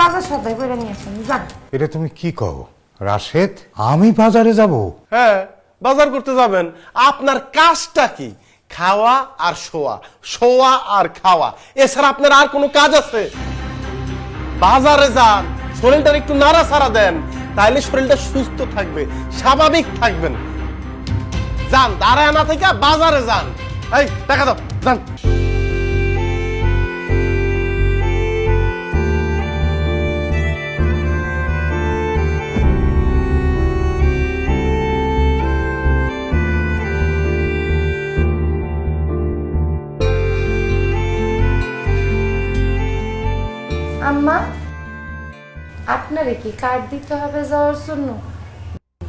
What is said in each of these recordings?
বাজার সদাই করে নিয়ে আসেন যান। এটা তুমি কি কও? রাশেদ? আমি বাজারে যাব। হ্যাঁ বাজার করতে যাবেন। আপনার কাজটা কি? খাওয়া আর শোয়া। শোয়া আর খাওয়া। এছাড়া আপনার আর কোনো কাজ আছে? বাজারে যান শরীরটার একটু নাড়াচাড়া দেন। তাইলে শরীরটা সুস্থ থাকবে স্বাভাবিক থাকবেন। যান দাঁড়ায় না থেকে বাজারে যান। এই টাকা দাও যান। আম্মা, আপনারে কি কার্ড দিতে হবে যাওয়ার জন্য?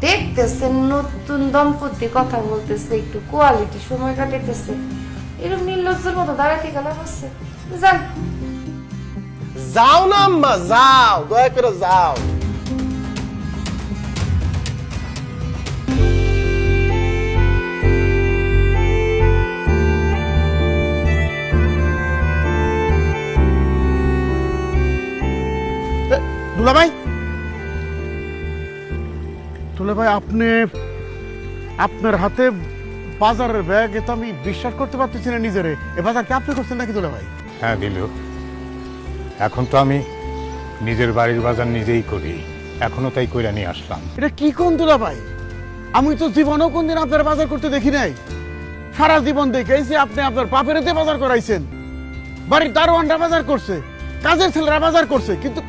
দেখতেছেন, নতুন দম্পতি কথা বলতেছে, একটু কোয়ালিটি সময় কাটাইতেছে। এরকম নির্লজ্জের মতো দাঁড়াতে আছে যান। যাও না আম্মা, যাও, দয়া করে যাও। দুলা ভাই? দুলা ভাই আপনি আপনার হাতে বাজারের ব্যাগ এ তো আমি বিশ্বাস করতে পারতেছি না নিজেরে। এ বাজার কি আপনি করছেন নাকি দুলা ভাই? হ্যাঁ দিল। এখন তো আমি নিজের বাড়ির বাজার নিজেই করি। এখনও তাই কইরা নিয়ে আসলাম। এটা কি কোন দুলা ভাই? আমি তো জীবনেও কোনদিন আপনার বাজার করতে দেখি নাই। সারা জীবন দেখেছি আপনি আপনার বাপের বাজার করাইছেন। বাড়ির দারোয়ানরা বাজার করছে কাজের ছেলেরা বাজার করছে কিন্তু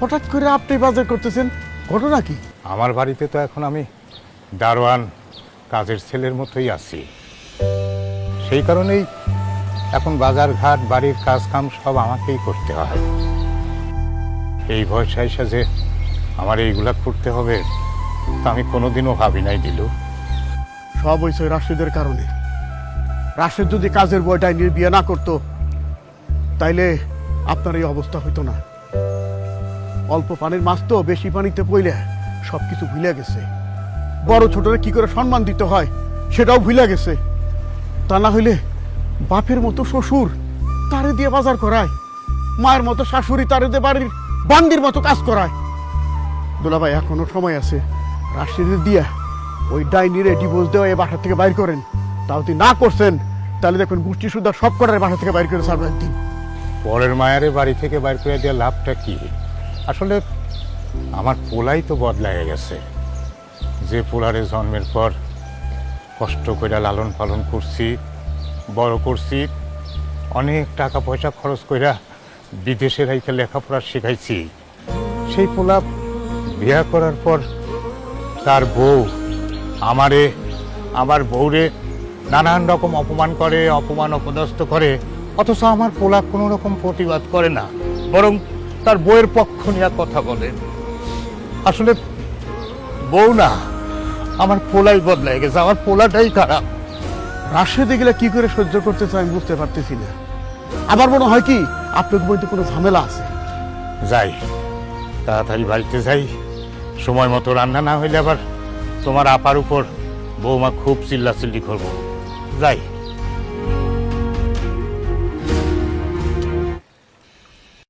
হঠাৎ করে আপনি বাজার করতেছেন? ঘটনা কি? আমার বাড়িতে তো এখন আমি দারোয়ান কাজের ছেলের মতোই আছি। সেই কারণেই এখন বাজার ঘাট বাড়ির কাজ কাম সব আমাকেই করতে হয়। এই বয়সে এসে যে আমার এইগুলা করতে হবে তা আমি কোনোদিনও ভাবি নাই দিলু। সব হয়েছে রাশেদের কারণে। রাশেদ যদি কাজের বইটাই নিয়ে বিয়ে না করতো তাইলে আপনার এই অবস্থা হইতো না। অল্প পানির মাছ তো বেশি পানিতে পইলে সব কিছু ভুলে গেছে। বড় ছোটরে কি করে সম্মান দিতে হয়, সেটাও ভুলে গেছে। তা না হইলে বাপের মতো শ্বশুর তারে দিয়ে বাজার করায়, মায়ের মতো শাশুড়ি তারে দিয়ে বাড়ির বান্দির মতো কাজ করায়। দুলাভাই, এখনও সময় আছে। রাশিদের দিয়া ওই ডাইনিরে ডিভোর্স দেওয়া এই বাসা থেকে বাইর করেন। তাও যদি না করছেন, তাহলে দেখুন গোষ্ঠী সুদ্ধা সব করার বাসা থেকে বাইর করে ছাড়বে একদিন পরের মায়ারে বাড়ি থেকে বাইর করে দেওয়া লাভটা কি? আসলে আমার পোলাই তো বদলায় গেছে। যে পোলারে জন্মের পর কষ্ট করে লালন পালন করছি, বড় করছি, অনেক টাকা পয়সা খরচ কইরা বিদেশে রাইকে লেখাপড়া শেখাইছি, সেই পোলা বিয়া করার পর তার বউ আমারে, আমার বউরে নানান রকম অপমান করে, অপমান অপদস্থ করে, অথচ আমার পোলা কোনো রকম প্রতিবাদ করে না। বরং তার বউয়ের পক্ষ নিয়ে কথা বলেন আসলে বউ না, আমার পোলাই বদলাই গেছে, আমার পোলাটাই খারাপ। রাশেদে গেলে কি করে সহ্য করতে চাই আমি বুঝতে পারতেছি না। আমার মনে হয় কি আপনার বইতে কোনো ঝামেলা আছে। যাই, তাড়াতাড়ি বাড়িতে যাই। সময় মতো রান্না না হইলে আবার তোমার আপার উপর বৌমা খুব চিল্লাচিল্লি করব। যাই।